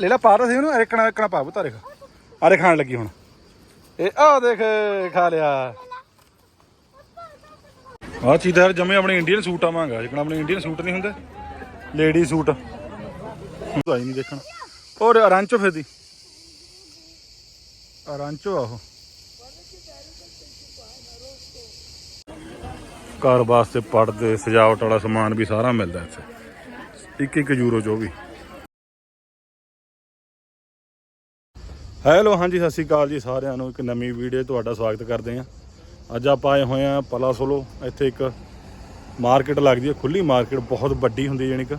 ਲੈ ਲੈ, ਪਾ ਸੀ ਉਹਨੂੰ ਰੇਕਣਾ ਇਕਣਾ ਪਾ ਬਤਾ ਦੇਖ ਆਰੇ ਖਾਣ ਲੱਗੀ ਹੁਣ। ਇਹ ਆ ਦੇਖ, ਖਾ ਲਿਆ। ਆ ਚੀਜ਼ ਜਮੇ ਆਪਣੇ ਇੰਡੀਅਨ ਸੂਟ ਆਵਾਂਗਾ ਜਿਕਣਾ ਆਪਣੇ ਇੰਡੀਅਨ ਸੂਟ ਨਹੀਂ ਹੁੰਦੇ। ਲੇਡੀ ਸੂਟ ਤੂੰ ਆਈ ਨਹੀਂ ਦੇਖਣ। ਔਰ ਅਰਾਂਚੋ ਫਿਰਦੀ। ਅਰਾਂਚੋ ਆਹੋ ਘਰ ਵਾਸਤੇ ਪੜਦੇ ਸਜਾਵਟ ਵਾਲਾ ਸਮਾਨ ਵੀ ਸਾਰਾ ਮਿਲਦਾ ਇੱਥੇ। ਇੱਕ ਇੱਕ ਯੂਰੋ ਜੋ ਵੀ। ਹੈਲੋ, ਹਾਂਜੀ, ਸਤਿ ਸ਼੍ਰੀ ਅਕਾਲ ਜੀ ਸਾਰਿਆਂ ਨੂੰ। ਇੱਕ ਨਵੀਂ ਵੀਡੀਓ ਤੁਹਾਡਾ ਸਵਾਗਤ ਕਰਦੇ ਹਾਂ। ਅੱਜ ਆਪਾਂ ਆਏ ਹੋਏ ਆ ਪਲਾਸੋਲੋ ਇੱਥੇ ਇੱਕ ਮਾਰਕੀਟ ਲੱਗਦੀ ਹੈ ਖੁੱਲੀ ਮਾਰਕੀਟ, ਬਹੁਤ ਵੱਡੀ ਹੁੰਦੀ ਹੈ ਕਿ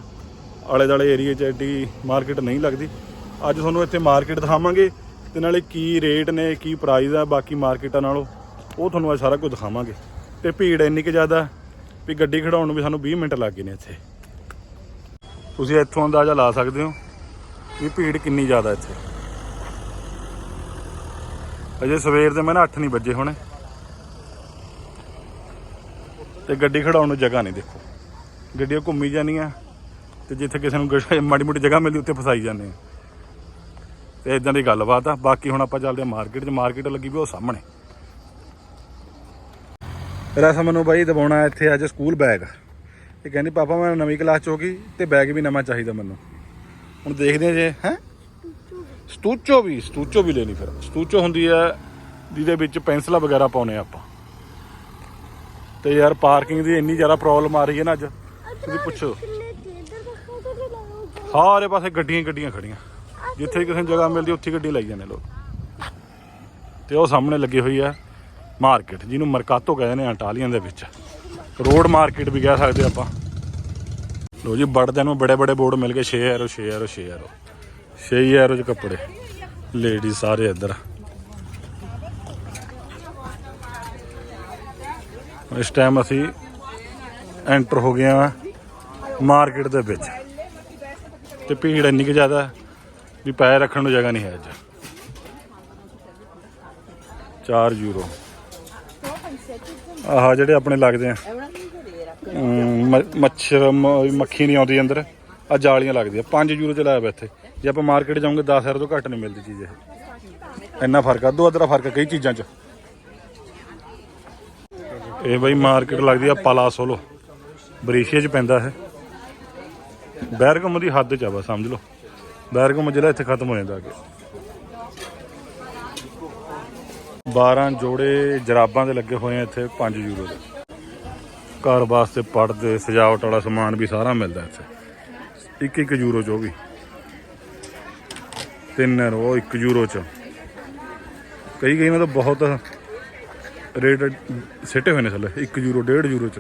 ਆਲੇ ਦਾਲੇ ਏਰੀਏ 'ਚ ਐਡੀ ਮਾਰਕੀਟ ਨਹੀਂ ਲੱਗਦੀ। ਅੱਜ ਤੁਹਾਨੂੰ ਇੱਥੇ ਮਾਰਕੀਟ ਦਿਖਾਵਾਂਗੇ ਤੇ ਨਾਲੇ ਕੀ ਰੇਟ ਨੇ, ਕੀ ਪ੍ਰਾਈਸ ਆ, ਬਾਕੀ ਮਾਰਕੀਟਾਂ ਨਾਲੋਂ ਉਹ ਤੁਹਾਨੂੰ ਅੱਜ ਸਾਰਾ ਕੁਝ ਦਿਖਾਵਾਂਗੇ। ਤੇ ਭੀੜ ਇੰਨੀ ਕਿ ਜ਼ਿਆਦਾ ਵੀ ਗੱਡੀ ਖੜਾਉਣ ਨੂੰ ਵੀ ਸਾਨੂੰ 20 ਮਿੰਟ ਲੱਗ ਗਏ ਨੇ ਇੱਥੇ। ਤੁਸੀਂ ਇੱਥੋਂ ਅੰਦਾਜ਼ਾ ਲਾ ਸਕਦੇ ਹੋ ਵੀ ਭੀੜ ਕਿੰਨੀ ਜ਼ਿਆਦਾ ਇੱਥੇ। ਅਜੇ ਸਵੇਰ ਦੇ ਮੈਂ ਨਾ 8 ਨਹੀਂ ਵੱਜੇ ਹੋਣੇ। ਤੇ ਗੱਡੀ ਖੜਾਉਣ ਨੂੰ ਜਗ੍ਹਾ ਨਹੀਂ ਦੇਖੋ। ਗੱਡੀਆਂ ਘੁੰਮੀ ਜਾਂਦੀਆਂ, ਤੇ ਜਿੱਥੇ ਕਿਸੇ ਨੂੰ ਮਾੜੀ ਮੋਟੀ ਜਗ੍ਹਾ ਮਿਲਦੀ, ਉੱਥੇ ਫਸਾਈ ਜਾਂਦੇ ਆ। ਤੇ ਇਦਾਂ ਦੀ ਗੱਲਬਾਤ ਆ। ਬਾਕੀ ਹੁਣ ਆਪਾਂ ਚੱਲਦੇ ਆ ਮਾਰਕੀਟ 'ਚ ਮਾਰਕੀਟ ਲੱਗੀ ਵੀ ਉਹ ਸਾਹਮਣੇ। ਰਸਮ ਨੂੰ ਬਾਈ ਦਬਾਉਣਾ ਇੱਥੇ ਅੱਜ ਸਕੂਲ ਬੈਗ। ਇਹ ਕਹਿੰਦੀ, ਪਾਪਾ, ਮੈਂ ਨਵੀਂ ਕਲਾਸ ਚ ਹੋ ਗਈ, ਤੇ ਬੈਗ ਵੀ ਨਵਾਂ ਚਾਹੀਦਾ ਮੈਨੂੰ। ਹੁਣ ਦੇਖਦੇ ਆ ਜੇ, ਹੈ? ਸਟੂਚੋ ਵੀ ਸਟੂਚੋ ਵੀ ਲੈਣੀ ਫਿਰ। ਸਟੂਚੋ ਹੁੰਦੀ ਹੈ ਜਿਹਦੇ ਵਿੱਚ ਪੈਨਸਲਾਂ ਵਗੈਰਾ ਪਾਉਨੇ ਆਪਾਂ। ਤੇ ਯਾਰ ਪਾਰਕਿੰਗ ਦੀ ਇੰਨੀ ਜ਼ਿਆਦਾ ਪ੍ਰੋਬਲਮ ਆ ਰਹੀ ਹੈ ਨਾ ਅੱਜ। ਤੁਸੀਂ ਪੁੱਛੋ। ਸਾਰੇ ਪਾਸੇ ਗੱਡੀਆਂ ਗੱਡੀਆਂ ਖੜੀਆਂ। ਜਿੱਥੇ ਕਿਸੇ ਨੂੰ ਜਗ੍ਹਾ ਮਿਲਦੀ ਉੱਥੇ ਗੱਡੀ ਲਾਈ ਜਾਂਦੇ ਲੋਕ। ਤੇ ਉਹ ਸਾਹਮਣੇ ਲੱਗੀ ਹੋਈ ਹੈ ਮਾਰਕੀਟ ਜਿਹਨੂੰ ਮਰਕਾਤੋ ਕਹਿੰਦੇ ਨੇ ਅੰਟਾਲੀਆਂ ਦੇ ਵਿੱਚ। ਰੋਡ ਮਾਰਕੀਟ ਵੀ ਕਹਿ ਸਕਦੇ ਆਪਾਂ। ਲੋ ਜੀ ਬੜਦਿਆਂ ਨੂੰ ਬੜੇ ਬੜੇ ਬੋਰਡ ਮਿਲ ਗਏ 6 ਯੂਰੋ 6 ਯੂਰੋ 6 ਯੂਰੋ 6 ਯੂਰੋ ਚ ਕੱਪੜੇ। ਲੇਡੀ ਸਾਰੇ ਇੱਧਰ। ਇਸ ਟਾਈਮ ਅਸੀਂ ਐਂਟਰ ਹੋ ਗਏ ਆ ਮਾਰਕੀਟ ਦੇ ਵਿੱਚ। ਤੇ ਭੀੜ ਇੰਨੀ ਕਿ ਜ਼ਿਆਦਾ ਵੀ ਪੈਰ ਰੱਖਣ ਨੂੰ ਜਗ੍ਹਾ ਨਹੀਂ ਹੈ ਅੱਜ। 4 ਯੂਰੋ ਆਹ ਜਿਹੜੇ ਆਪਣੇ ਲੱਗਦੇ ਆ। ਮ- ਮੱਛਰ ਮੱਖੀ ਨਹੀਂ ਆਉਂਦੀ ਅੰਦਰ। ਆ ਜਾਲੀਆਂ ਲੱਗਦੀਆਂ। 5 ਯੂਰੋ ਚ ਲਾਇਆ ਵਾ ਇੱਥੇ। ਜੇ ਆਪਾਂ ਮਾਰਕੀਟ ਜਾਵਾਂਗੇ 10 ਹਜ਼ਾਰ ਤੋਂ ਘੱਟ ਨਹੀਂ ਮਿਲਦੀ ਚੀਜ਼ ਇਹ। ਇੰਨਾ ਫ਼ਰਕ ਆ। ਦੋ ਅਦਰਾ ਫ਼ਰਕ ਆ ਕਈ ਚੀਜ਼ਾਂ 'ਚ। ਇਹ ਬਈ ਮਾਰਕੀਟ ਲੱਗਦੀ ਆ ਪਾਲਾਸੋਲੋ ਬਰੀਸ਼ੀਆ 'ਚ ਪੈਂਦਾ ਹੈ ਬੈਰਗਮ ਦੀ ਹੱਦ 'ਚ ਆ ਬਸ, ਸਮਝ ਲਓ। ਬੈਰਗਮ ਜ਼ਿਲ੍ਹਾ ਇੱਥੇ ਖਤਮ ਹੋ ਜਾਂਦਾ ਅੱਗੇ 12 ਜੋੜੇ ਜਰਾਬਾਂ ਦੇ ਲੱਗੇ ਹੋਏ ਆ ਇੱਥੇ 5 ਯੂਰੋ ਦੇ। ਘਰ ਵਾਸਤੇ ਪੜਦੇ ਸਜਾਵਟ ਵਾਲਾ ਸਮਾਨ ਵੀ ਸਾਰਾ ਮਿਲਦਾ ਇੱਥੇ। ਇੱਕ ਇੱਕ ਯੂਰੋ ਚ ਉਹ ਵੀ। 3 ਉਹ 1 ਯੂਰੋ ਚ। ਕਈ ਕਈ ਮਤਲਬ ਬਹੁਤ ਰੇਟ ਸਿੱਟੇ ਹੋਏ ਨੇ ਥੱਲੇ 1 ਯੂਰੋ 1.5 ਯੂਰੋ ਚ।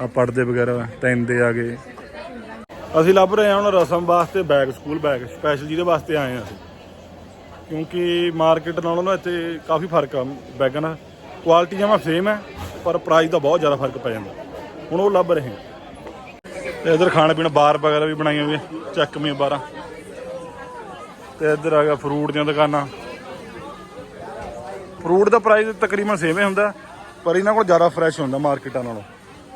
ਆ ਪੜਦੇ ਵਗੈਰਾ ਤਿੰਨ ਦੇ ਆ ਗਏ। ਅਸੀਂ ਲੱਭ ਰਹੇ ਹਾਂ ਹੁਣ ਰਸਮ ਵਾਸਤੇ ਬੈਗ ਸਕੂਲ ਬੈਗ ਸਪੈਸ਼ਲ ਜਿਹਦੇ ਵਾਸਤੇ ਆਏ ਹਾਂ ਅਸੀਂ। ਕਿਉਂਕਿ ਮਾਰਕੀਟ ਨਾਲੋਂ ਨਾ ਇੱਥੇ ਕਾਫੀ ਫ਼ਰਕ ਆ ਬੈਗਾਂ ਦਾ। ਕੁਆਲਿਟੀ ਜਮਾ ਸੇਮ ਹੈ, ਪਰ ਪ੍ਰਾਈਸ ਦਾ ਬਹੁਤ ਜ਼ਿਆਦਾ ਫ਼ਰਕ ਪੈ ਜਾਂਦਾ। ਹੁਣ ਉਹ ਲੱਭ ਰਹੇ ਹਾਂ। ਤੇ ਇਧਰ ਖਾਣ ਪੀਣ ਬਾਰ ਵਗੈਰਾ ਵੀ ਬਣਾਈਆਂ ਹੋਈਆਂ ਚੱਕਵੀਆਂ ਬਾਰਾਂ। ਤੇ ਇੱਧਰ ਆ ਗਿਆ ਫਰੂਟ ਦੀਆਂ ਦੁਕਾਨਾਂ। ਫਰੂਟ ਦਾ ਪ੍ਰਾਈਸ ਤਕਰੀਬਨ ਸੇਮ ਹੀ ਹੁੰਦਾ, ਪਰ ਇਹਨਾਂ ਕੋਲ ਜ਼ਿਆਦਾ ਫਰੈਸ਼ ਹੁੰਦਾ ਮਾਰਕੀਟਾਂ ਨਾਲੋਂ।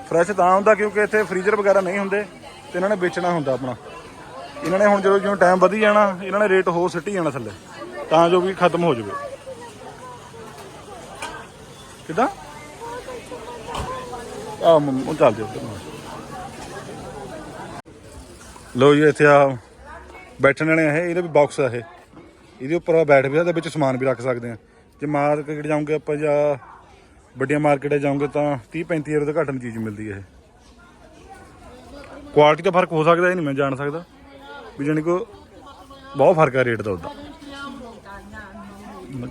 ਫਰੈਸ਼ ਤਾਂ ਹੁੰਦਾ ਕਿਉਂਕਿ ਇੱਥੇ ਫ੍ਰੀਜ਼ਰ ਵਗੈਰਾ ਨਹੀਂ ਹੁੰਦੇ, ਤੇ ਇਹਨਾਂ ਨੇ ਵੇਚਣਾ ਹੁੰਦਾ ਆਪਣਾ। ਇਹਨਾਂ ਨੇ ਹੁਣ ਜਦੋਂ ਜਿਉਂ ਟਾਈਮ ਵਧੀ ਜਾਣਾ, ਇਹਨਾਂ ਨੇ ਰੇਟ ਹੋਰ ਸਿੱਟੀ ਜਾਣਾ ਥੱਲੇ, ਤਾਂ ਜੋ ਵੀ ਖਤਮ ਹੋ ਜਾਵੇ। ਕਿਦਾਂ? ਆ ਉਹ ਚੱਲ ਜਾਓ। ਉੱਧਰ ਲਓ ਜੀ, ਇੱਥੇ ਆ ਬੈਠਣ ਵਾਲੇ ਇਹ, ਇਹਦੇ ਵੀ ਬਾਕਸ ਆ ਇਹ। ਇਹਦੇ ਉੱਪਰ ਆ ਬੈਠ ਵੀ ਸਕਦੇ, ਵਿੱਚ ਸਮਾਨ ਵੀ ਰੱਖ ਸਕਦੇ ਆ। ਜੇ ਮਾਰਕੀਟ ਜਾਓਗੇ ਆਪਾਂ ਜਾਂ ਵੱਡੀਆਂ ਮਾਰਕੀਟਾਂ ਜਾਓਗੇ ਤਾਂ 30 35 ਰੁਪਏ ਤੋਂ ਘੱਟ ਨਹੀਂ ਚੀਜ਼ ਮਿਲਦੀ ਇਹ। ਕੁਆਲਿਟੀ ਦਾ ਫ਼ਰਕ ਹੋ ਸਕਦਾ, ਇਹ ਨਹੀਂ ਮੈਂ ਜਾਣ ਸਕਦਾ। ਵੀ ਜਾਣੀ ਕੋ ਬਹੁਤ ਫ਼ਰਕ ਆ ਰੇਟ ਦਾ ਉਹਦਾ।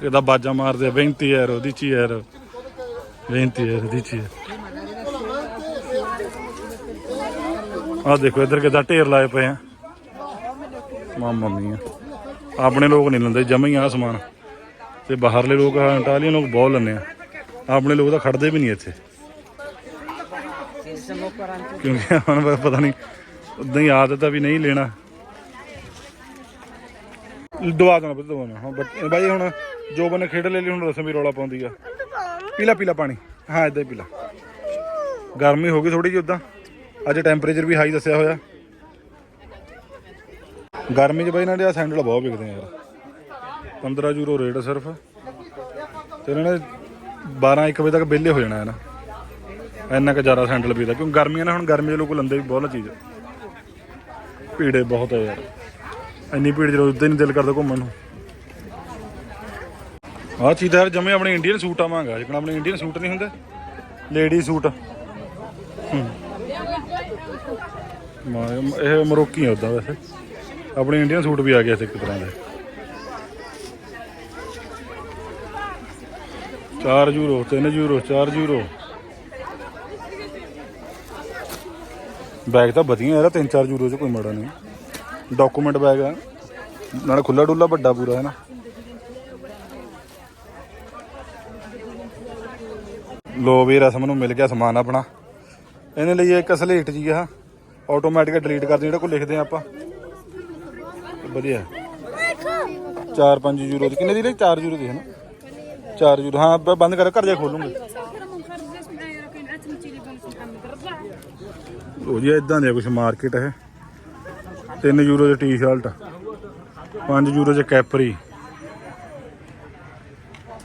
ਕਿਦਾ ਬਾਜਾ ਮਾਰਦੇ 20 ਯੂਰੋ ਦੀ ਚੀ ਯੂਰੋ। 20 ਯੂਰੋ ਦੀ ਚੀ ਆ ਦੇਖੋ, ਇੱਧਰ ਕਿਦਾਂ ਢੇਰ ਲਾਏ ਪਏ ਆ। ਮਾਮਾ ਮੀਆਂ ਆਪਣੇ ਲੋਕ ਨਹੀਂ ਲੈਂਦੇ, ਜਮਾ ਹੀ ਆ ਸਮਾਨ। ਤੇ ਬਾਹਰਲੇ ਲੋਕ ਆ ਇਟਾਲੀਅਨ ਲੋਕ ਬਹੁਤ ਲੈਂਦੇ ਆ। ਆਪਣੇ ਲੋਕ ਤਾਂ ਖੜਦੇ ਵੀ ਨਹੀਂ ਇੱਥੇ। ਕਿਉਂਕਿ ਹੁਣ ਪਤਾ ਨਹੀਂ, ਉਦਾਂ ਹੀ ਆਦਤ ਆ ਵੀ ਨਹੀਂ ਲੈਣਾ। ਦਵਾ ਦੇਣਾ ਪੁੱਤ, ਦਵਾ ਹਾਂ ਬਾਈ ਹੁਣ ਜੋ ਬੰਨੇ ਖੇਡ ਲੈ ਲਈ, ਹੁਣ ਰਸਮ ਵੀ ਰੌਲਾ ਪਾਉਂਦੀ ਆ। ਪੀਲਾ ਪੀਲਾ ਪਾਣੀ। ਹਾਂ, ਇਦਾਂ ਹੀ ਪੀਲਾ। ਗਰਮੀ ਹੋ ਗਈ ਥੋੜੀ ਜਿਹੀ ਉਦਾਂ। ਅੱਜ ਟੈਂਪਰੇਚਰ ਵੀ ਹਾਈ ਦੱਸਿਆ ਹੋਇਆ। ਗਰਮੀ 'ਚ ਬਈ ਇਹਨਾਂ ਦੇ ਆ ਸੈਂਡਲ ਬਹੁਤ ਵਿਕਦੇ ਆ ਯਾਰ। 15 ਯੂਰੋ ਰੇਟ ਸਿਰਫ। ਤੇ ਇਹਨਾਂ ਨੇ 12 1 ਵਜੇ ਤੱਕ ਵਿਹਲੇ ਹੋ ਜਾਣਾ ਹੈ ਨਾ। ਇੰਨਾ ਕੁ ਜ਼ਿਆਦਾ ਸੈਂਡਲ ਵਿਕਦਾ ਕਿਉਂਕਿ ਗਰਮੀਆਂ ਨੇ ਹੁਣ ਗਰਮੀ ਦੇ ਲੋਕ ਲੰਦੇ ਵੀ ਬਹੁਤ ਚੀਜ਼। ਭੀੜੇ ਬਹੁਤ ਹੈ ਯਾਰ। ਇੰਨੀ ਭੀੜ ਜਦੋਂ ਉਦੋਂ ਨਹੀਂ ਦਿਲ ਕਰਦਾ ਘੁੰਮਣ ਨੂੰ। ਆਹ ਚੀਜ਼ ਯਾਰ ਜਮੇ ਆਪਣੇ ਇੰਡੀਅਨ ਸੂਟ ਆਵਾਂਗਾ ਜਿਕਣਾ ਆਪਣੇ ਇੰਡੀਅਨ ਸੂਟ ਨਹੀਂ ਹੁੰਦੇ। ਲੇਡੀ ਸੂਟ ਹੂੰ। ਇਹ ਮਰੋਕੀ ਆ ਉਦਾਂ ਵੈਸੇ। ਆਪਣੇ ਇੰਡੀਅਨ ਸੂਟ ਵੀ ਆ ਗਏ ਸੀ ਇੱਕ ਤਰ੍ਹਾਂ ਦੇ। ਚਾਰ ਯੂਰੋ ਤਿੰਨ ਯੂਰੋ ਚਾਰ ਯੂਰੋ ਬੈਗ ਤਾਂ ਵਧੀਆ ਯਾਰ 3-4 ਯੂਰੋ ਚ ਕੋਈ ਮਾੜਾ ਨਹੀਂ। ਡਾਕੂਮੈਂਟ ਬੈਗ ਆ। ਨਾਲ ਖੁੱਲਾ ਡੁੱਲਾ ਵੱਡਾ ਪੂਰਾ ਹੈ ਨਾ ਲੋ ਵੀ ਰਸਮ ਨੂੰ ਮਿਲ ਗਿਆ ਸਮਾਨ ਆਪਣਾ। ਇਹਨੇ ਲਈ ਇੱਕ ਸਲੇਟ ਜੀ ਆ। ਆਟੋਮੈਟਿਕ ਡਿਲੀਟ ਕਰਦੇ ਜਿਹੜਾ ਕੋਈ ਲਿਖਦੇ ਆ ਆਪਾਂ। ਵਧੀਆ। 4-5 ਯੂਰੋ ਦੀ। ਕਿੰਨੇ ਦੀ ਲਈ 4 ਯੂਰੋ ਦੀ ਹੈ ਨਾ? 4 ਯੂਰੋ। ਹਾਂ, ਬ- ਬੰਦ ਕਰ, ਘਰ ਜਾ ਖੋਲੂੰਗੇ ਲੋ ਜੀ ਇਦਾਂ ਦੇ ਕੁਝ ਮਾਰਕੀਟ ਹੈ 3 ਯੂਰੋ ਦੀ ਟੀ-ਸ਼ਰਟ 5 ਯੂਰੋ ਚ ਕੈਪਰੀ।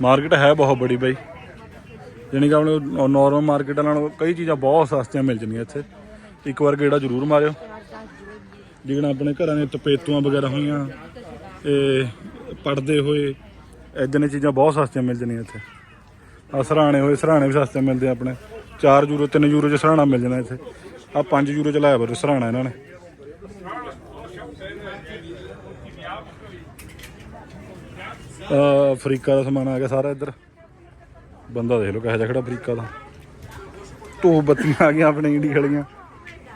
ਮਾਰਕੀਟ ਹੈ ਬਹੁਤ ਬੜੀ ਬਾਈ। ਜਾਣੀ ਕਿ ਆਪਣੇ ਨਾਰਮਲ ਮਾਰਕੀਟਾਂ ਨਾਲੋਂ ਕਈ ਚੀਜ਼ਾਂ ਬਹੁਤ ਸਸਤੀਆਂ ਮਿਲ ਜਾਂਦੀਆਂ ਇੱਥੇ। ਇੱਕ ਵਾਰ ਗੇੜਾ ਜ਼ਰੂਰ ਮਾਰਿਓ। ਜਿਗਣਾ ਆਪਣੇ ਘਰਾਂ ਦੇ ਤਪੇਤੂਆਂ ਵਗੈਰਾ ਹੋਈਆਂ ਇਹ ਪੜਦੇ ਹੋਏ ਇਦਾਂ ਦੀਆਂ ਚੀਜ਼ਾਂ ਬਹੁਤ ਸਸਤੀਆਂ ਮਿਲ ਜਾਂਦੀਆਂ ਇੱਥੇ। ਆ ਸਰਾਣੇ ਹੋਏ, ਸਰਾਣੇ ਵੀ ਸਸਤੇ ਮਿਲਦੇ ਆਪਣੇ। 4 ਯੂਰੋ 3 ਯੂਰੋ ਚ ਸਰਾਣਾ ਮਿਲ ਜਾਣਾ ਇੱਥੇ। ਆ 5 ਯੂਰੋ ਚ ਲਾਇਆ ਬਰ ਸਰਾਣਾ ਇਹਨਾਂ ਨੇ। ਅਫਰੀਕਾ ਦਾ ਸਮਾਨ ਆ ਗਿਆ ਸਾਰਾ ਇੱਧਰ। ਬੰਦਾ ਦੇਖ ਲਓ ਕਿਹੋ ਜਿਹਾ ਖੜਾ ਅਫਰੀਕਾ ਦਾ। ਧੂਪ ਬੱਤੀਆਂ ਆ ਗਈਆਂ ਆਪਣੇ ਇੰਡੀਆ ਵਾਲੀਆਂ।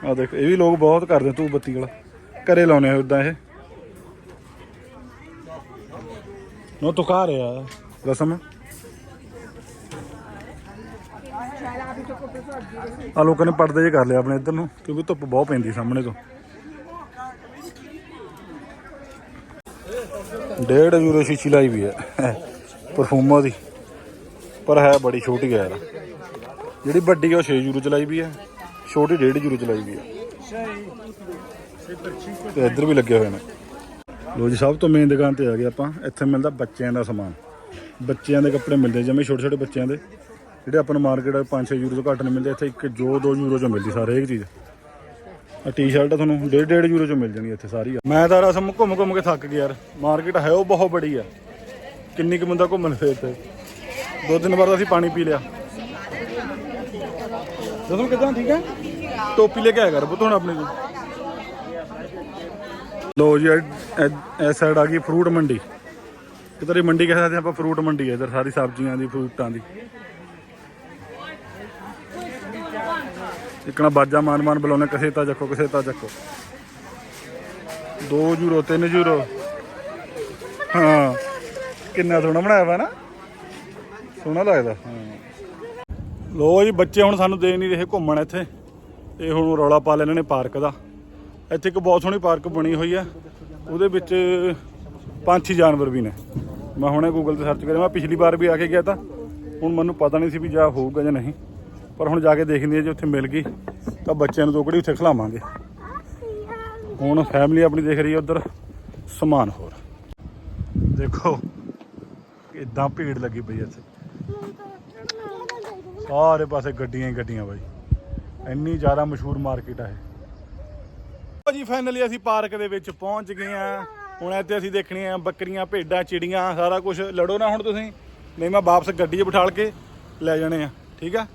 ਆ ਦੇਖ, ਇਹ ਵੀ ਲੋਕ ਬਹੁਤ ਕਰਦੇ ਧੂਪ ਬੱਤੀ ਵਾਲਾ। ਘਰੇ ਲਾਉਨੇ ਆ ਉਦਾਂ ਇਹ। ਨੋ ਤੁਕਾ ਰਿਹਾ ਰਸਮ। ਆ ਲੋਕਾਂ ਨੇ ਪਰਦੇ ਜੇ ਕਰ ਲਿਆ ਆਪਣੇ ਇੱਧਰ ਨੂੰ, ਕਿਉਂਕਿ ਧੁੱਪ ਬਹੁਤ ਪੈਂਦੀ ਸਾਹਮਣੇ ਤੋਂ। ਡੇਢ ਯੂਰੋ ਸ਼ੀਸ਼ੀ ਲਾਈ ਵੀ ਹੈ, ਪਰਫਿਊਮਾ ਦੀ। ਪਰ ਹੈ ਬੜੀ ਛੋਟੀ ਹੈ ਯਾਰ। ਜਿਹੜੀ ਵੱਡੀ ਆ ਉਹ 6 ਯੂਰੋ ਚ ਲਾਈ ਵੀ ਹੈ, ਛੋਟੀ 1.5 ਯੂਰੋ ਚ ਲਾਈ ਵੀ ਹੈ। ਤੇ ਇੱਧਰ ਵੀ ਲੱਗੇ ਹੋਏ ਨੇ। ਲੋ ਜੀ, ਸਭ ਤੋਂ ਮੇਨ ਦੁਕਾਨ ਤੇ ਆ ਗਏ ਆਪਾਂ। ਇੱਥੇ ਮਿਲਦਾ ਬੱਚਿਆਂ ਦਾ ਸਮਾਨ। ਬੱਚਿਆਂ ਦੇ ਕੱਪੜੇ ਮਿਲਦੇ ਜਿਵੇਂ ਛੋਟੇ ਛੋਟੇ ਬੱਚਿਆਂ ਦੇ। ਜਿਹੜੇ ਆਪਾਂ ਨੂੰ ਮਾਰਕੀਟ 5-6 ਯੂਰੋ ਤੋਂ ਘੱਟ ਨਹੀਂ ਮਿਲਦੇ। ਇੱਥੇ ਇੱਕ ਜੋ 2 ਯੂਰੋ ਚ ਮਿਲਦੀ ਸਾਰੇ ਇੱਕ ਚੀਜ਼। ਆ ਟੀ-ਸ਼ਰਟ ਤੁਹਾਨੂੰ 1.5 ਯੂਰੋ ਚ ਮਿਲ ਜਾਣੀ ਇੱਥੇ ਸਾਰੀ ਮੈਂ ਤਾਂ ਰਸਮ ਘੁੰਮ ਘੁੰਮ ਕੇ ਥੱਕ ਗਿਆ ਯਾਰ। ਮਾਰਕੀਟ ਹੈ ਉਹ ਬਹੁਤ ਬੜੀ ਆ। ਕਿੰਨੀ ਕੁ ਬੰਦਾ ਘੁੰਮਣ ਫੇਰ ਇੱਥੇ ਦੋ ਦਿਨ ਬਾਅਦ ਅਸੀਂ ਪਾਣੀ ਪੀ ਲਿਆ। ਦੱਸੋ ਕਿਦਾਂ, ਠੀਕ ਹੈ? ਟੋਪੀ ਲੈ ਕੇ ਆਇਆ ਕਰ ਬੁੱਤ ਹੁਣ ਆਪਣੇ ਕੋਲ ਲੋ ਜੀ ਇਸ ਸਾਈਡ ਆ ਗਈ ਫਰੂਟ ਮੰਡੀ। ਇਧਰ ਇਹ ਮੰਡੀ ਕਹਿ ਸਕਦੇ ਆਪਾਂ ਫਰੂਟ ਮੰਡੀ ਹੈ ਇਧਰ ਸਾਰੀ ਸਬਜ਼ੀਆਂ ਦੀ ਫਰੂਟਾਂ ਦੀ। ਇਕਣਾ ਬਾਜਾ ਮਾਨ ਮਾਨ ਬੁਲਾਉਣੇ ਕਿਸੇ ਤਾਂ ਚੱਕੋ, ਕਿਸੇ ਤਾਂ ਚੱਕੋ। 2 ਯੂਰੋ 3 ਯੂਰੋ ਹਾਂ, ਕਿੰਨਾ ਸੋਹਣਾ ਬਣਾਇਆ ਵਾ ਨਾ। ਸੋਹਣਾ ਲੱਗਦਾ ਲੋ ਜੀ, ਬੱਚੇ ਹੁਣ ਸਾਨੂੰ ਦੇ ਨਹੀਂ ਰਹੇ ਘੁੰਮਣ ਇੱਥੇ। ਇਹ ਹੁਣ ਰੌਲਾ ਪਾ ਲਿਆ ਨੇ ਪਾਰਕ ਦਾ। ਇੱਥੇ ਇੱਕ ਬਹੁਤ ਸੋਹਣੀ ਪਾਰਕ ਬਣੀ ਹੋਈ ਆ। ਉਹਦੇ ਵਿੱਚ ਪੰਛੀ ਜਾਨਵਰ ਵੀ ਨੇ। ਮੈਂ ਹੁਣੇ ਗੂਗਲ ਤੇ ਸਰਚ ਕਰਿਆ, ਮੈਂ ਪਿਛਲੀ ਵਾਰ ਵੀ ਆ ਕੇ ਗਿਆ ਤਾਂ, ਹੁਣ ਮੈਨੂੰ ਪਤਾ ਨਹੀਂ ਸੀ ਵੀ ਜਾ ਹੋਊਗਾ ਜਾਂ ਨਹੀਂ। ਪਰ ਹੁਣ ਜਾ ਕੇ ਦੇਖਦੇ ਆ ਜੇ ਉੱਥੇ ਮਿਲ ਗਈ, ਤਾਂ ਬੱਚਿਆਂ ਨੂੰ ਦੋਕੜੀ ਉੱਥੇ ਖਿਲਾਵਾਂਗੇ। ਹੁਣ ਫੈਮਿਲੀ ਆਪਣੀ ਦੇਖ ਰਹੀ ਹੈ ਉਧਰ, ਸਮਾਨ ਹੋਰ। ਦੇਖੋ ਇਦਾਂ ਭੀੜ ਲੱਗੀ ਪਈ ਇੱਥੇ। ਸਾਰੇ ਪਾਸੇ ਗੱਡੀਆਂ ਹੀ ਗੱਡੀਆਂ ਬਾਈ। ਇੰਨੀ ਜ਼ਿਆਦਾ ਮਸ਼ਹੂਰ ਮਾਰਕੀਟ ਆ ਇਹ। ਜੀ ਫਾਈਨਲੀ ਅਸੀਂ ਪਾਰਕ ਦੇ ਵਿੱਚ ਪਹੁੰਚ ਗਏ ਆ ਹੁਣ ਇੱਥੇ ਅਸੀਂ ਦੇਖਣੀਆਂ ਬੱਕਰੀਆਂ ਭੇਡਾਂ ਚਿੜੀਆਂ ਸਾਰਾ ਕੁਝ ਲੜੋ ਨਾ ਹੁਣ ਤੁਸੀਂ। ਨਹੀਂ ਮੈਂ ਵਾਪਸ ਗੱਡੀ 'ਚ ਬਿਠਾਲ ਕੇ ਲੈ ਜਾਣੇ ਆ। ਠੀਕ ਆ?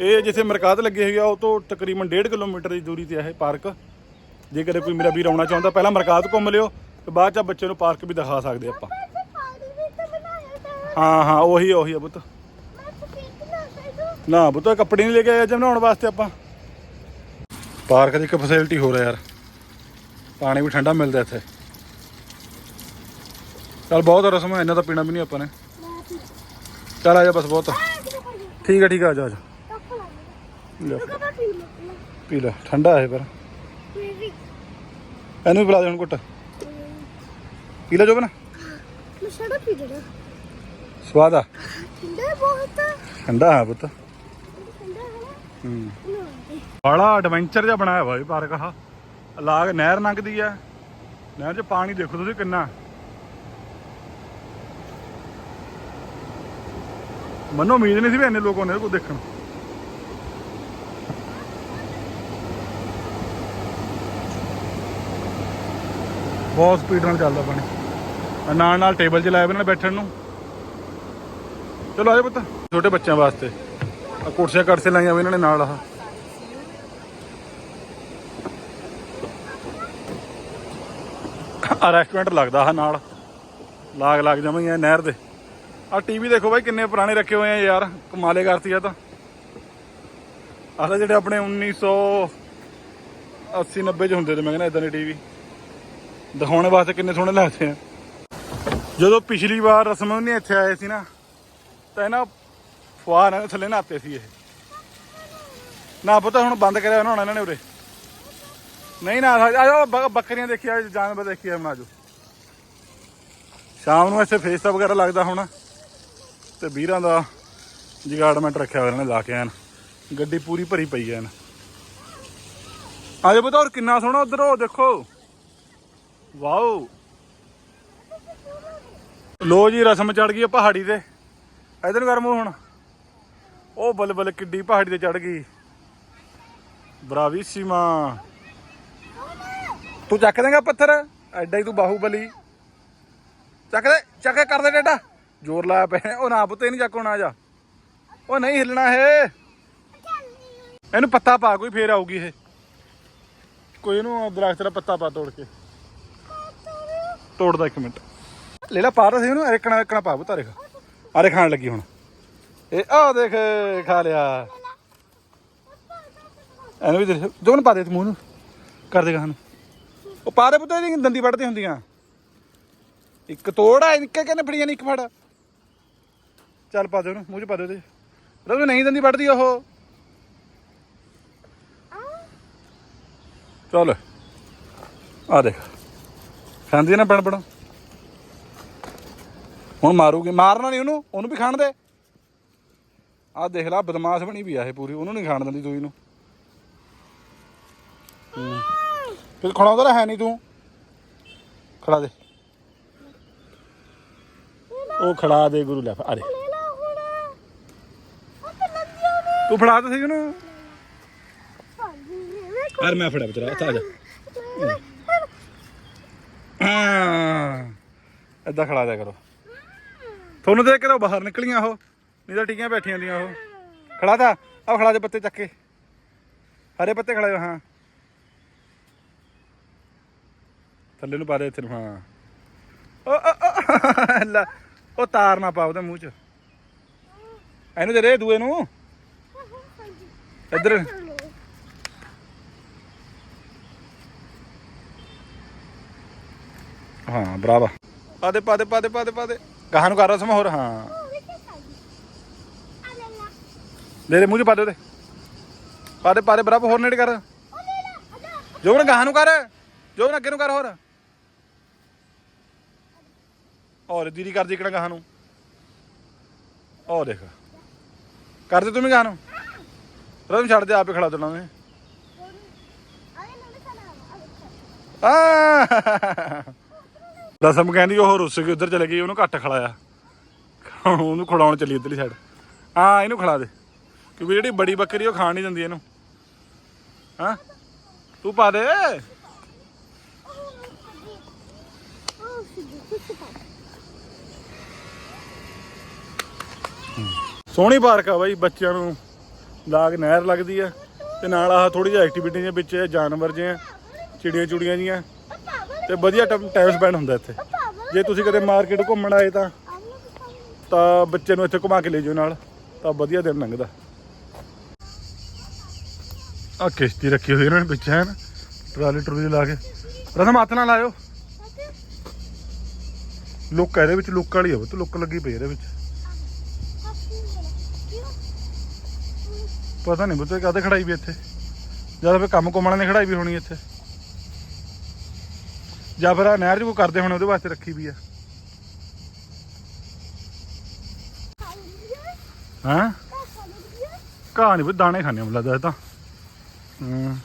ਇਹ ਜਿੱਥੇ ਮਰਕਾਤ ਲੱਗੀ ਹੋਈ ਆ ਉਹ ਤੋਂ ਤਕਰੀਬਨ 1.5 ਕਿਲੋਮੀਟਰ ਦੀ ਦੂਰੀ ਤੇ ਆ ਇਹ ਪਾਰਕ। ਜੇ ਕਦੇ ਕੋਈ ਮੇਰਾ ਵੀਰ ਆਉਣਾ ਚਾਹੁੰਦਾ ਪਹਿਲਾਂ ਮਰਕਾਤ ਘੁੰਮ ਲਿਓ ਤੇ ਬਾਅਦ ਚ ਬੱਚੇ ਨੂੰ ਪਾਰਕ ਵੀ ਦਿਖਾ ਸਕਦੇ ਆਪਾਂ। ਹਾਂ ਹਾਂ ਉਹੀ ਉਹੀ ਆ ਪੁੱਤ। ਨਾ ਪੁੱਤ ਕੱਪੜੇ ਨਹੀਂ ਲੈ ਕੇ ਆਏ ਅੱਜ ਬਣਾਉਣ ਵਾਸਤੇ ਆਪਾਂ। ਪਾਰਕ ਦੀ ਇੱਕ ਫੈਸਿਲਿਟੀ ਹੋ ਰਿਹਾ ਯਾਰ। ਪਾਣੀ ਵੀ ਠੰਡਾ ਮਿਲਦਾ ਇੱਥੇ। ਚੱਲ ਬਹੁਤ ਰਸਮ ਹੈ ਇੰਨਾ ਤਾਂ ਪੀਣਾ ਵੀ ਨਹੀਂ ਆਪਾਂ ਨੇ। ਚੱਲ ਆ ਜਾ ਬਸ ਬਹੁਤ। ਠੀਕ ਹੈ ਠੀਕ ਹੈ ਆ ਜਾ ਆ ਜਾ। ਲੈ। ਪੀ ਲੈ ਠੰਡਾ ਹੈ ਪਰ ਇਹਨੂੰ ਵੀ ਪਿਲਾ ਦੇ ਹੁਣ ਘੁੱਟ। ਪੀ ਲੈ ਜੋ ਬਣਾ ਮਸ਼ੜਾ ਪੀ ਜਣਾ ਸਵਾਦ ਆ। ਠੰਡਾ ਬਹੁਤ ਠੰਡਾ ਹੈ ਪੁੱਤ। ਠੰਡਾ ਹੈ। ਬੜਾ ਐਡਵੈਂਚਰ ਜਿਹਾ ਬਣਾਇਆ ਹੋਇਆ ਇਹ ਪਾਰਕ ਆ ਲਾਗ ਨਹਿਰ ਲੰਘਦੀ ਆ। ਨਹਿਰ 'ਚ ਪਾਣੀ ਦੇਖੋ ਤੁਸੀਂ ਕਿੰਨਾ। ਮੈਨੂੰ ਉਮੀਦ ਨਹੀਂ ਸੀ ਵੀ ਇੰਨੇ ਲੋਕ ਆਉਂਦੇ ਕੋ ਦੇਖਣ। ਬਹੁਤ ਸਪੀਡ ਨਾਲ ਚੱਲਦਾ ਪਾਣੀ। ਨਾਲ ਨਾਲ ਟੇਬਲ 'ਚ ਲਾਇਆ ਬਣਾ ਬੈਠਣ ਨੂੰ। ਚਲੋ ਆਜੋ ਪੁੱਤ। ਛੋਟੇ ਬੱਚਿਆਂ ਵਾਸਤੇ। ਆ ਕੁਰਸੀਆਂ ਕੜਸੇ ਲਾਈਆਂ ਵੀ ਇਹਨਾਂ ਨੇ ਨਾਲ ਆਹ। ਆ ਰੈਸਟੋਰੈਂਟ ਲੱਗਦਾ ਆ ਨਾਲ। ਲਾਗ ਲੱਗ ਜਾਵਾਂਗੇ ਨਹਿਰ ਦੇ। ਆ ਟੀਵੀ ਦੇਖੋ ਬਾਈ ਕਿੰਨੇ ਪੁਰਾਣੇ ਰੱਖੇ ਹੋਏ ਆ ਯਾਰ, ਕਮਾਲੇ ਕਰਤੀ ਆ ਤਾਂ। ਆਹ ਜਿਹੜੇ ਆਪਣੇ 1980 90 ਚ ਹੁੰਦੇ ਤੇ ਮੈਂ ਕਹਿੰਦਾ ਇਦਾਂ ਦੇ ਟੀਵੀ ਦਿਖਾਉਣ ਵਾਸਤੇ ਕਿੰਨੇ ਸੋਹਣੇ ਲੱਗਦੇ ਆ। ਜਦੋਂ ਪਿਛਲੀ ਵਾਰ ਰਸਮ ਨੇ ਇੱਥੇ ਆਏ ਸੀ ਨਾ, ਤਾਂ ਇਹਨਾਂ ਫੁਆਰ ਨਾਲ ਥੱਲੇ ਨਹਾਤੇ ਸੀ ਇਹ। ਨਾ ਪਤਾ, ਹੁਣ ਬੰਦ ਕਰਿਆ ਉਹਨਾਂ ਇਹਨਾਂ ਨੇ ਉਰੇ। ਨਹੀਂ ਨਾ ਆ ਬੱਕਰੀਆਂ ਦੇਖੀਆਂ ਜਾਨਵਰ ਦੇਖੀਏ ਹੁਣ ਆਜੋ ਸ਼ਾਮ ਨੂੰ ਇੱਥੇ ਫੇਸਤਾ ਵਗੈਰਾ ਲੱਗਦਾ ਹੁਣ, ਤੇ ਵੀਰਾਂ ਦਾ ਜਗਾੜਮੈਂਟ ਰੱਖਿਆ ਹੋਇਆ ਇਹਨਾਂ ਨੇ ਲਾ ਕੇ ਆਣ ਗੱਡੀ ਪੂਰੀ ਭਰੀ ਪਈ ਐਨ ਆਜੋ ਪਤਾ, ਹੋਰ ਕਿੰਨਾ ਸੋਹਣਾ ਉਧਰ, ਉਹ ਦੇਖੋ। ਵਾਓ। ਲੋ ਜੀ, ਰਸਮ ਚੜ ਗਈ ਆ ਪਹਾੜੀ ਤੇ। ਇਧਰ ਨੂੰ ਮੂੰਹ ਹੁਣ। ਉਹ ਬਲਬਲ ਕਿੱਡੀ ਪਹਾੜੀ ਤੇ ਚੜ ਗਈ। ਬਰਾਵੀਸੀਮਾ। ਤੂੰ ਚੱਕ ਦੇਗਾ ਪੱਥਰ? ਐਡਾ ਹੀ ਤੂੰ ਬਾਹੂਬਲੀ ਚੱਕ ਦੇ, ਚੱਕ ਕੇ ਕਰ ਦੇ ਡੇਟਾ ਜ਼ੋਰ ਲਾਇਆ ਪਿਆ ਉਹ ਨਾ ਪੁੱਤੇ ਨਹੀਂ ਚੱਕ ਨਾ ਜਾ। ਉਹ ਨਹੀਂ ਹਿੱਲਣਾ ਇਹ। ਇਹਨੂੰ ਪੱਤਾ ਪਾ, ਕੋਈ ਫੇਰ ਆਊਗੀ ਇਹ। ਕੋਈ ਇਹਨੂੰ ਦਰਖਤ ਦਾ ਪੱਤਾ ਪਾ ਤੋੜ ਕੇ। ਤੋੜਦਾ ਇੱਕ ਮਿੰਟ। ਲੈ ਲੈ, ਪਾ ਰਹਾ ਸੀ ਉਹਨੂੰ ਰੇਕਣਾ ਇੱਕਣਾ ਪਾ ਬਤਾ ਰੇਖ। ਆਰੇ ਖਾਣ ਲੱਗੀ ਹੁਣ। ਇਹ ਆ ਦੇਖ, ਖਾ ਲਿਆ। ਇਹਨੂੰ ਵੀ ਦੇ ਦੋਨ ਪਾ ਦੇ ਤੂੰ ਮੂੰਹ ਨੂੰ। ਕਰ ਦੇ ਗਾਂ ਨੂੰ ਉਹ ਪਾ ਦੇ ਪੁੱਤ ਦੰਦੀ ਵੱਢਦੀ ਹੁੰਦੀਆਂ। ਇੱਕ ਤੋੜ ਆ ਕਹਿੰਦੇ ਫੜੀਆਂ ਨੇ ਇੱਕ ਫੜ। ਚੱਲ ਪਾ ਦੇ ਉਹਨੂੰ, ਮੂੰਹ ਚ ਪਾ ਦੇ ਉਹਦੇ। ਰੋ ਨਹੀਂ ਦੰਦੀ ਵੱਢਦੀ ਉਹ। ਚੱਲ, ਆ ਦੇਖ। ਖਾਂਦੀ ਨਾ ਬਣ ਬਣ ਹੁਣ ਮਾਰੂਗੀ, ਮਾਰਨਾ ਨਹੀਂ ਉਹਨੂੰ ਉਹਨੂੰ ਵੀ ਖਾਣ ਦੇ। ਆ ਦੇਖ ਲੈ ਬਦਮਾਸ਼ ਬਣੀ ਵੀ ਆ ਇਹ ਪੂਰੀ, ਉਹਨੂੰ ਨਹੀਂ ਖਾਣ ਦਿੰਦੀ ਦੂਈ ਨੂੰ। ਹੂੰ। ਫਿਰ ਖੜਾਉਂਦਾ ਤਾਂ ਹੈ ਨਹੀਂ ਤੂੰ। ਖੜਾ ਦੇ। ਉਹ ਖੜਾ ਦੇ ਗੁਰੂ ਲੈ ਆ ਦੇ ਲੈ ਲਾ ਹੁਣ। ਉਹ ਤੇ ਫੜਾ ਤਾਂ ਸਹੀ ਉਹਨੂੰ। ਮੈਂ ਫੜਿਆ ਬਤਰਾ ਆ ਜਾ। ਹਾਂ। ਏਦਾਂ ਖੜਾ ਜਾ ਕਰੋ। ਤੁਹਾਨੂੰ ਦੇਖ ਕੇ ਤਾਂ ਬਾਹਰ ਨਿਕਲੀਆਂ ਉਹ। ਨਹੀਂ ਤਾਂ ਟੀਆਂ ਬੈਠੀਆਂ ਹੁੰਦੀਆਂ ਉਹ। ਖੜਾ ਤਾ ਆਹ ਖੜਾ ਦੇ ਪੱਤੇ ਚੱਕ ਕੇ। ਹਰੇ ਪੱਤੇ ਖੜਾ ਜਾ ਹਾਂ। ਥੱਲੇ ਨੂੰ ਪਾ ਦੇ ਇੱਥੇ ਨੂੰ, ਹਾਂ। ਓ ਲੈ ਉਹ ਤਾਰ ਨਾ ਪਾ ਉਹਦੇ ਮੂੰਹ 'ਚ। ਇਹਨੂੰ ਦੇ ਦੇ ਦੂਏ ਨੂੰ। ਇੱਧਰ। ਹਾਂ ਬਰਾਵਾ ਪਾ ਦੇ ਪਾ ਦੇ ਪਾ ਦੇ ਪਾ ਦੇ ਪਾ ਦੇ। ਗਾਹਾਂ ਨੂੰ ਕਰ ਰਸਮ ਹੋਰ, ਹਾਂ। ਦੇ ਦੇ, ਮੂੰਹ 'ਚ ਪਾ ਦੇ ਉਹਦੇ। ਪਾ ਦੇ ਪਾ ਦੇ, ਬਰਾਬਰ, ਹੋਰ ਨੇੜੇ ਕਰ। ਜੋ ਨਾ ਗਾਹਾਂ ਨੂੰ ਕਰ। ਜੋ ਨਾ ਅੱਗੇ ਨੂੰ ਕਰ ਹੋਰ। ਔਰ ਦੀਦੀ ਕਰਦੀ ਇਕਣਾ ਗਾਹਾਂ ਨੂੰ? ਉਹ ਦੇਖ। ਕਰ ਦੇ ਤੂੰ ਵੀ ਗਾਹਾਂ ਨੂੰ? ਰਸਮ ਛੱਡ ਦੇ, ਆਪੇ ਖੜਾ ਦੇਣਾ ਉਹਨੇ ਕਹਿੰਦੀ ਉਹ ਰੁੱਸ ਗਈ, ਉਧਰ ਚਲੇ ਗਈ, ਉਹਨੂੰ ਘੱਟ ਖੜਾਇਆ ਉਹਨੂੰ ਖੜਾਉਣ ਚੱਲੀ ਉਧਰਲੀ ਸਾਈਡ ਹਾਂ, ਇਹਨੂੰ ਖੜਾ ਦੇ। ਕਿਉਂਕਿ ਜਿਹੜੀ ਬੜੀ ਬੱਕਰੀ ਉਹ ਖਾਣ ਨਹੀਂ ਦਿੰਦੀ ਇਹਨੂੰ। ਹਾਂ? ਤੂੰ ਪਾ ਦੇ। ਸੋਹਣੀ ਪਾਰਕ ਆ ਬਾਈ ਬੱਚਿਆਂ ਨੂੰ ਲਾਗ ਨਹਿਰ ਲੱਗਦੀ ਆ ਤੇ ਨਾਲ ਆਹ ਥੋੜੀ ਜਿਹੀ ਐਕਟੀਵਿਟੀ ਦੇ ਵਿੱਚ ਜਾਨਵਰ ਜੇ ਆ ਚਿੜੀਆਂ ਚੁੜੀਆਂ ਜੀਆਂ ਤੇ ਵਧੀਆ ਟਾਈਮ ਸਪੈਂਡ ਹੁੰਦਾ ਇੱਥੇ। ਜੇ ਤੁਸੀਂ ਕਦੇ ਮਾਰਕੀਟ ਘੁੰਮਣ ਆਏ ਤਾਂ ਤਾਂ ਬੱਚੇ ਨੂੰ ਇੱਥੇ ਘੁਮਾ ਕੇ ਲੈ ਜਾਓ ਨਾਲ ਤਾਂ ਵਧੀਆ ਦਿਨ ਲੰਘਦਾ। ਆ ਕਿਸ਼ਤੀ ਰੱਖੀ ਹੋਈ ਇਹਨਾਂ ਨੇ ਪਿੱਛੇ ਹਨ ਟਰਾਲੀ ਟਰੂਲੀ ਲਾ ਕੇ। ਰਸਮ ਹੱਥ ਨਾਲ ਲਾਇਓ। ਲੁੱਕ ਇਹਦੇ ਵਿੱਚ ਲੁੱਕ ਵਾਲੀ ਆ ਤੇ ਲੁੱਕ ਲੱਗੀ ਪਈ ਇਹਦੇ ਵਿੱਚ। ਪਤਾ ਨਹੀਂ ਬੁੱਤੇ ਕਾਹਦੇ ਖੜਾਈ ਵੀ ਇੱਥੇ। ਜਾਂ ਫਿਰ ਕੰਮ ਕੁੰਮਣ ਨੇ ਖੜਾਈ ਵੀ ਹੋਣੀ ਇੱਥੇ। ਜਾਂ ਫਿਰ ਆਹ ਨਹਿਰ 'ਚ ਕੋਈ ਕਰਦੇ ਹੋਣੇ, ਉਹਦੇ ਵਾਸਤੇ ਰੱਖੀ ਵੀ ਆ। ਹਾਂ? ਘਾਹ ਨਹੀਂ ਦਾਣੇ ਖਾਣੇ ਮੈਨੂੰ ਲੱਗਦਾ ਤਾਂ। ਹੂੰ।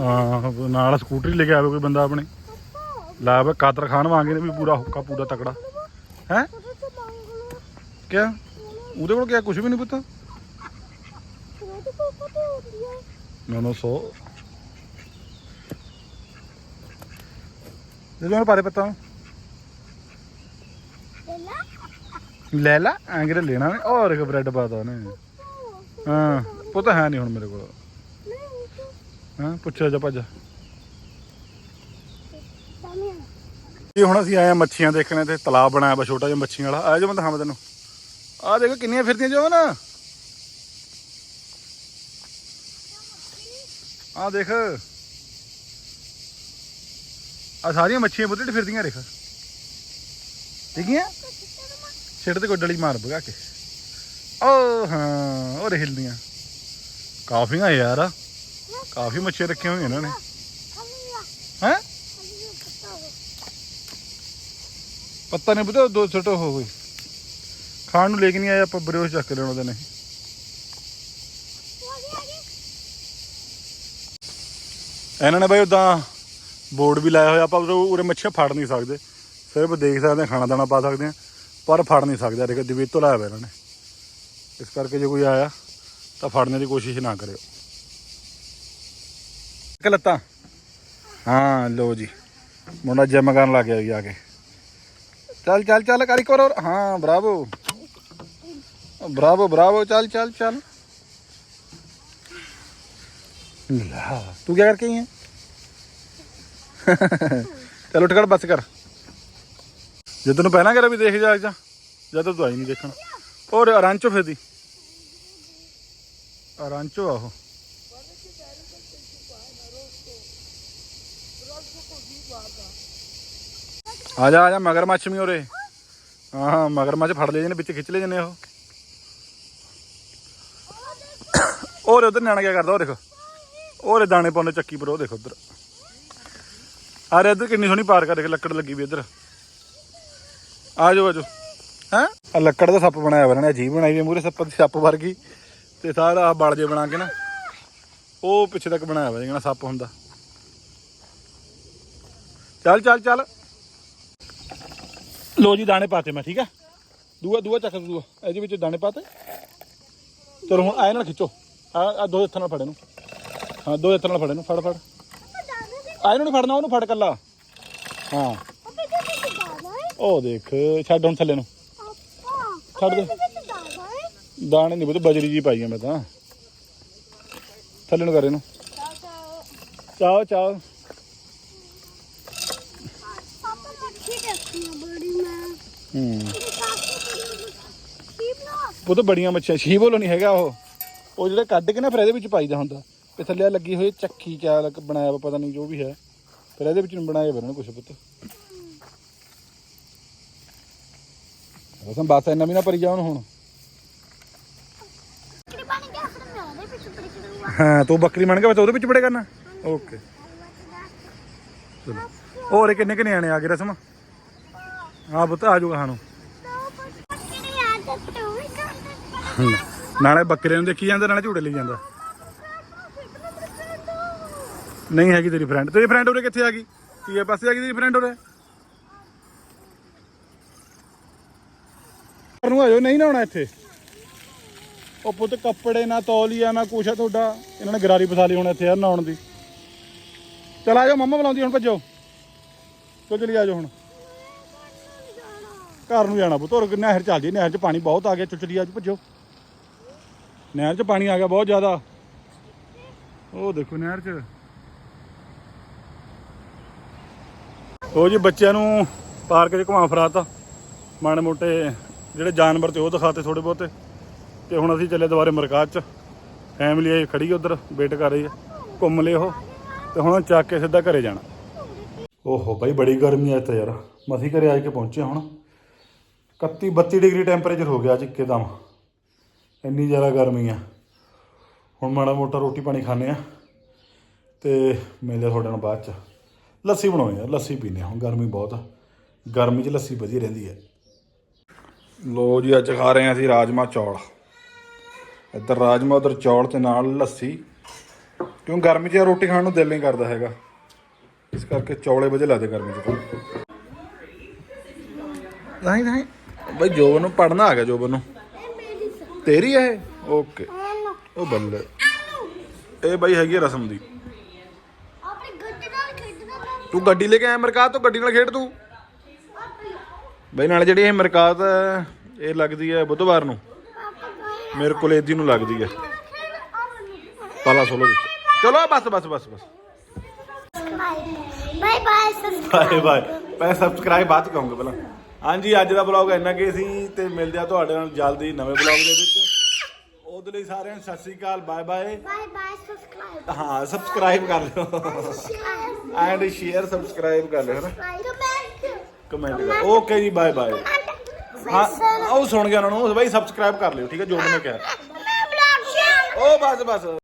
ਹਾਂ ਨਾਲ ਸਕੂਟਰੀ ਲੈ ਕੇ ਆਵੇ ਕੋਈ ਬੰਦਾ ਆਪਣੇ। ਪਾਪਾ ਲਾ ਵੇ ਕਾਦਰ ਖਾਨ ਵਾਂਗੇ ਨੇ ਵੀ ਪੂਰਾ ਹੁੱਕਾ ਪੂਰਾ ਤਕੜਾ। ਹੈ? ਕਿਆ? ਉਹਦੇ ਕੋਲ ਕਿਆ ਕੁਝ ਵੀ ਨਹੀਂ ਪਤਾ ਨੋ ਨੋ ਸੋ। ਜੇ ਮੈਨੂੰ ਪਾਰੇ ਪਤਾ। ਲੈ ਲਾ। ਐਂਗਰੇ ਲੈਣਾ ਨੇ ਔਰ ਇੱਕ ਬ੍ਰੈਡ ਪਾਤਾ ਉਹਨੇ। ਹਾਂ ਪਤਾ ਹੈ ਨਹੀਂ ਹੁਣ ਮੇਰੇ ਕੋਲ। ਹਾਂ ਪੁੱਛਿਆ ਜਾ ਭੱਜ। ਇਹ ਹੁਣ ਅਸੀਂ ਆਏ ਆ ਮੱਛੀਆਂ ਦੇਖਣੇ ਤੇ ਤਲਾਬ ਬਣਾਇਆ ਵਾ ਛੋਟਾ ਜਿਹਾ ਮੱਛੀਆਂ ਵਾਲਾ। ਆ ਜਾ ਮੈਂ ਦਿਖਾਵਾਂ ਤੈਨੂੰ। ਆ ਦੇਖੋ ਕਿੰਨੀਆਂ ਫਿਰਦੀਆਂ ਜੋ ਨਾ ਆ ਦੇਖ। ਆ ਸਾਰੀਆਂ ਮੱਛੀਆਂ ਬੁੱਧੇ ਫਿਰਦੀਆਂ, ਦੇਖ। ਦੇਖੀਆਂ? ਛੇੜ ਤੇ ਗੋਡਲੀ ਮਾਰ ਭਗਾ ਕੇ। ਓ ਹਾਂ ਉਹ ਹਿਲਦੀਆਂ। ਕਾਫੀਆਂ ਯਾਰ ਕਾਫੀ ਮੱਛੀਆਂ ਰੱਖੀਆਂ ਹੋਈਆਂ ਇਹਨਾਂ ਨੇ। ਖਾਲੀਆ ਹੈ ਖਾਲੀਆ ਪਤਾ ਹੋ ਪੱਤਾ ਨਹੀਂ ਬੁੱਧਾ ਦੋ ਛੋਟੋ ਹੋ ਗਏ ਖਾਣ ਨੂੰ ਲੈ ਕੇ ਨਹੀਂ ਆਏ ਆਪਾਂ ਬਰੋਸ਼ ਚੱਕ ਲੈਣ ਉਹਦੇ ਨੇ। ਇਹਨਾਂ ਨੇ ਬਾਈ ਉਦਾਂ ਬੋਰਡ ਵੀ ਲਾਇਆ ਹੋਇਆ, ਆਪਾਂ ਉਰੇ ਉਰੇ ਮੱਛੀਆਂ ਫੜ ਨਹੀਂ ਸਕਦੇ। ਸਿਰਫ ਦੇਖ ਸਕਦੇ ਹਾਂ, ਖਾਣਾ ਦਾਣਾ ਪਾ ਸਕਦੇ ਹਾਂ, ਪਰ ਫੜ ਨਹੀਂ ਸਕਦੇ ਦੇਖੋ ਦਿਵੇ ਤੋਂ ਲਾਇਆ ਹੋਇਆ ਇਹਨਾਂ ਨੇ। ਇਸ ਕਰਕੇ ਜੇ ਕੋਈ ਆਇਆ, ਤਾਂ ਫੜਨੇ ਦੀ ਕੋਸ਼ਿਸ਼ ਨਾ ਕਰਿਓ। ਇੱਕ ਲੱਤਾਂ। ਹਾਂ ਲੋ ਜੀ। ਮੁੰਡਾ ਜਿਮ ਕਰਨ ਲੱਗ ਗਿਆ ਜੀ ਆ ਕੇ। ਚੱਲ ਚੱਲ ਚੱਲ ਕਰੀ ਕਰੋ ਹਾਂ, ਬਰਾਵੋ। ਬਰਾਵੋ ਬਰਾਵੋ, ਚੱਲ ਚੱਲ ਚੱਲ। ਲਾ, ਤੂੰ ਕੀ ਕਰਕੇ ਆਈ ਹੈ? ਚਲ ਉੱਠ ਕਰ, ਬੱਸ ਕਰ। ਜੇ ਤੈਨੂੰ ਪਹਿਲਾਂ ਕਰਿਆ ਵੀ ਦੇਖ ਜਾ ਜਾ ਜਦ ਤੂੰ ਆਈ ਨਹੀਂ ਦੇਖਣ। ਔਰ ਅਰਾਂਚੋ ਫਿਰਦੀ ਅਰਾਂਚੋ ਆਹੋ ਆ ਜਾ ਆ ਜਾ ਮਗਰਮੱਛ ਵੀ ਉਰੇ। ਹਾਂ ਮਗਰਮੱਛ ਫੜ ਲਏ ਜਨੇ ਵਿੱਚ ਖਿੱਚ ਲਏ ਜਨੇ ਉਹ। ਔਰ ਉਧਰ ਨਿਆਣਾ ਕੀ ਕਰਦਾ, ਉਹ ਦੇਖੋ। ਔਰੇ ਦਾਣੇ ਪਾਉਂਦੇ ਚੱਕੀ ਪਰ, ਉਹ ਦੇਖੋ ਉਧਰ। ਆ ਰੇ ਇੱਧਰ ਕਿੰਨੀ ਸੋਹਣੀ ਪਾਰਕ ਆ, ਦੇਖ, ਲੱਕੜ ਲੱਗੀ ਵੀ ਇੱਧਰ। ਆ ਜਾਓ ਆ ਜਾਓ ਹੈ? ਆ ਲੱਕੜ ਦਾ ਸੱਪ ਬਣਾਇਆ ਹੋਇਆ ਨੇ ਅਜੀਬ ਬਣਾਈ ਵੀ ਮੂਰੇ ਸੱਪ ਦੀ ਸੱਪ ਵਰਗੀ। ਤੇ ਸਾਰਾ ਆ ਬਲ ਜੇ ਬਣਾ ਕੇ ਨਾ, ਉਹ ਪਿੱਛੇ ਤੱਕ ਬਣਾਇਆ ਹੋਇਆ, ਜਿਹੜਾ ਸੱਪ ਹੁੰਦਾ। ਚੱਲ ਚੱਲ ਚੱਲ। ਲੋ ਜੀ, ਦਾਣੇ ਪਾਤੇ ਮੈਂ, ਠੀਕ ਆ? ਦੂਆ ਦੂਆ ਚੱਕ, ਦੂਆ। ਇਹਦੇ ਵਿੱਚ ਦਾਣੇ ਪਾਤੇ। ਚਲੋ ਹੁਣ ਆਏ ਨਾਲ ਖਿੱਚੋ। ਆ ਆ ਦੋ ਹੱਥਾਂ ਨਾਲ ਫੜੇ ਨੂੰ ਹਾਂ, ਦੋ ਹੱਥਾਂ ਨਾਲ ਫੜੇ ਨੂੰ ਫੜ ਫੜ। ਆਏ ਦਾਦਾ ਨਹੀਂ ਫੜਨਾ, ਉਹਨੂੰ ਫੜ ਕੱਲਾ। ਹਾਂ। ਉਹ ਦੇਖ, ਛੱਡ ਹੁਣ ਥੱਲੇ ਨੂੰ। ਛੱਡ ਦੇ। ਦਾਣੇ ਨਹੀਂ ਬੁੱਧ ਬਜਰੀ ਜੀ ਆ ਮੈਂ ਤਾਂ। ਥੱਲੇ ਨੂੰ ਕਰ ਇਹਨੂੰ। ਦਾਦਾ ਚਾਓ ਚਾਓ ਪਾਪਾ ਮੱਛੀ ਦੇਖੀ ਬੜੀ ਮੈਂ ਹੂੰ। ਇਹ ਕਾਫੀ ਬੜੀਆਂ ਮੱਛੀਆਂ ਛੀ ਬੋਲੋ ਨਹੀਂ ਹੈਗਾ ਉਹ। ਉਹ ਜਿਹੜੇ ਕੱਢ ਕੇ ਨਾ ਫਿਰ ਇਹਦੇ ਵਿੱਚ ਪਾਈਦਾ ਹੁੰਦਾ। ਤੇ ਥੱਲੇ ਲੱਗੀ ਹੋਈ ਚੱਕੀ ਕਿਆ ਲੱਗ ਬਣਾਇਆ ਵਾ, ਪਤਾ ਨਹੀਂ ਜੋ ਵੀ ਹੈ। ਫਿਰ ਇਹਦੇ ਵਿੱਚ ਨੂੰ ਬਣਾਏ ਬਰਨ ਕੁਛ ਪੁੱਤ। ਬਸ ਬਸ ਇੰਨਾ ਵੀ ਨਾ ਭਰੀ ਜਾ ਹੁਣ। ਬਣ ਗਿਆ ਫਿਰ ਮੈਂ ਉਹਦੇ ਪਿੱਛੇ ਪੜੀ ਕਰੂੰਗਾ ਹਾਂ, ਤੂੰ ਬੱਕਰੀ ਬਣ ਗਿਆ ਬਸ ਉਹਦੇ ਵਿੱਚ ਬੜੇ ਕਰਨਾ। ਓਕੇ। ਚਲੋ। ਹੋਰ ਕਿੰਨੇ ਕਿੰਨੇ ਆਣੇ ਆ ਗਏ ਰਸਮ? ਹਾਂ ਪੁੱਤ, ਆ ਜਾਊਗਾ ਸਾਨੂੰ। ਕਿਹੜੀ ਨਾਲੇ ਬੱਕਰੇ ਨੂੰ ਦੇਖੀ ਜਾਂਦਾ, ਨਾਲੇ ਝੂੜੇ ਲਈ ਜਾਂਦਾ। ਨਹੀਂ ਹੈਗੀ ਤੇਰੀ ਫਰੈਂਡ ਤੇਰੀ ਫਰੈਂਡ ਉਰੇ ਕਿੱਥੇ ਆ ਗਈ? ਕੀ ਇਹ ਪਾਸੇ ਆ ਗਈ ਤੇਰੀ ਫਰੈਂਡ ਉਰੇ? ਨੂੰ ਆਜੋ ਨਹੀਂ ਨਾ ਆਉਣਾ ਇੱਥੇ। ਉਹ ਪੁੱਤ, ਕੱਪੜੇ ਨਾ ਤੌਲੀਆ, ਨਾ ਕੁਛ ਆ ਤੁਹਾਡਾ। ਇਹਨਾਂ ਨੇ ਗਰਾਰੀ ਫਸਾ ਲਈ ਹੁਣ ਇੱਥੇ ਯਾਰ ਨਹਾਉਣ ਦੀ। ਚਲ ਆਜੋ ਮੰਮਾ ਬੁਲਾਉਂਦੀ ਹੁਣ ਭੱਜੋ। ਚਲ ਚਲੀ ਆਜੋ ਹੁਣ? ਘਰ ਨੂੰ ਜਾਣਾ ਪੁੱਤ, ਹੋਰ ਨਹਿਰ ਚੱਲਦੀ ਨਹਿਰ 'ਚ ਪਾਣੀ ਬਹੁਤ ਆ ਗਿਆ ਚਲ ਚਲੀ ਭੱਜੋ। ਨਹਿਰ 'ਚ ਪਾਣੀ ਆ ਗਿਆ ਬਹੁਤ ਜ਼ਿਆਦਾ। ਉਹ ਦੇਖੋ ਨਹਿਰ 'ਚ। ਉਹ ਜੀ ਬੱਚਿਆਂ ਨੂੰ ਪਾਰਕ 'ਚ ਘੁਮਾ ਫਰਾਤਾ ਮਾੜੇ ਮੋਟੇ ਜਿਹੜੇ ਜਾਨਵਰ ਤੇ ਉਹ ਦਿਖਾਤੇ ਥੋੜੇ ਬਹੁਤੇ। ਤੇ ਹੁਣ ਅਸੀਂ ਚੱਲੇ ਦੁਬਾਰੇ ਮਰਕਾਜ਼ 'ਚ। ਫੈਮਿਲੀ ਆਈ ਖੜੀ ਉਧਰ ਵੇਟ ਕਰ ਰਹੀ ਹੈ ਘੁੰਮ ਲਏ ਉਹ। ਤੇ ਹੁਣ ਚੱਕ ਕੇ ਸਿੱਧਾ ਘਰੇ ਜਾਣਾ। ਓਹੋ ਬਾਈ ਬੜੀ ਗਰਮੀ ਆ ਇੱਥੇ ਯਾਰ। ਮਸੀਂ ਘਰੇ ਆ ਕੇ ਪਹੁੰਚੇ ਹੁਣ। 31 32 ਡਿਗਰੀ ਟੈਂਪਰੇਚਰ ਹੋ ਗਿਆ ਅੱਜ ਇੱਕਦਮ। ਇੰਨੀ ਜ਼ਿਆਦਾ ਗਰਮੀ ਆ। ਹੁਣ ਮਾੜਾ ਮੋਟਾ ਰੋਟੀ ਪਾਣੀ ਖਾਣੇ ਆ। ਤੇ ਮਿਲਦੇ ਤੁਹਾਡੇ ਨਾਲ ਬਾਅਦ ਚ। ਲੱਸੀ ਬਣਾਉਣੀ ਆ, ਲੱਸੀ ਪੀਨੇ ਆ। ਹੁਣ ਗਰਮੀ ਬਹੁਤ ਆ। ਗਰਮੀ 'ਚ ਲੱਸੀ ਵਧੀਆ ਰਹਿੰਦੀ ਹੈ ਲੋ ਜੀ, ਅੱਜ ਖਾ ਰਹੇ ਆ ਅਸੀਂ ਰਾਜਮਾ ਚੌਲ। ਇੱਧਰ ਰਾਜਮਾ, ਉਧਰ ਚੌਲ ਤੇ ਨਾਲ ਲੱਸੀ। ਕਿਉਂ ਗਰਮੀ 'ਚ ਰੋਟੀ ਖਾਣ ਨੂੰ ਦਿਲ ਨਹੀਂ ਕਰਦਾ ਹੈਗਾ। ਇਸ ਕਰਕੇ ਚੌਲੇ ਵਜੇ ਲਾਦੇ ਗਰਮੀ 'ਚ। ਤਾਂ ਨਹੀਂ ਨਹੀਂ ਬਈ ਜੋਬਨ ਨੂੰ ਪੜਨਾ ਆ ਗਿਆ ਜੋਬਨ ਨੂੰ। ਤੇਰੀ ਹੈ ਇਹ? ਓਕੇ। ਉਹ ਬੱਲੇ। ਇਹ ਬਈ ਹੈਗੀ ਰਸਮ ਦੀ। ਤੂੰ ਗੱਡੀ ਲੈ ਕੇ ਆਇਆ ਮਰਕਾਤ ਤੋਂ ਗੱਡੀ ਨਾਲ ਖੇਡ ਤੂੰ? ਬਈ ਨਾਲ ਜਿਹੜੀ ਇਹ ਮਰਕਾਤ ਇਹ ਲੱਗਦੀ ਹੈ ਬੁੱਧਵਾਰ ਨੂੰ। ਮੇਰੇ ਕੋਲ ਇਹਦੀ ਨੂੰ ਲੱਗਦੀ ਹੈ ਪਾਲਾ ਸੋਲੋ ਵਿੱਚ। ਚਲੋ ਬਸ ਬਸ ਬਸ ਬਸ। ਬਾਏ ਬਾਏ ਬਾਏ ਬਾਏ ਮੈਂ ਸਬਸਕ੍ਰਾਈਬ ਬਾਅਦ ਚ ਕਹੂੰਗਾ ਪਹਿਲਾਂ। ਹਾਂਜੀ ਅੱਜ ਦਾ ਵਲੌਗ ਇੰਨਾ ਕੀ ਸੀ ਤੇ ਮਿਲਦੇ ਆ ਤੁਹਾਡੇ ਨਾਲ ਜਲਦੀ ਨਵੇਂ ਵਲੌਗ ਦੇ ਵਿੱਚ। ਉਹਦੇ ਲਈ ਸਾਰਿਆਂ ਨੂੰ ਸਤਿ ਸ੍ਰੀ ਅਕਾਲ bye bye bye bye subscribe ਹਾਂ ਸਬਸਕ੍ਰਾਈਬ ਕਰ ਲਿਓ। ਸ਼ੇਅਰ ਐਂਡ ਸ਼ੇਅਰ ਸਬਸਕ੍ਰਾਈਬ ਕਰ ਲਿਓ ਹਨਾ ਕਮੈਂਟ ਕਮੈਂਟ ਕਰ। ਓਕੇ ਜੀ ਬਾਏ ਬਾਏ ਹਾਂ ਉਹ ਸੁਣ ਗਿਆ ਉਹਨਾਂ ਨੂੰ ਬਾਈ ਸਬਸਕ੍ਰਾਈਬ ਕਰ ਲਿਓ ਠੀਕ ਹੈ ਜੋ ਉਹਨੇ ਕਿਹਾ। ਮੈਂ ਬਲੌਗ ਸ਼ੇਅਰ ਉਹ ਬਸ ਬਸ।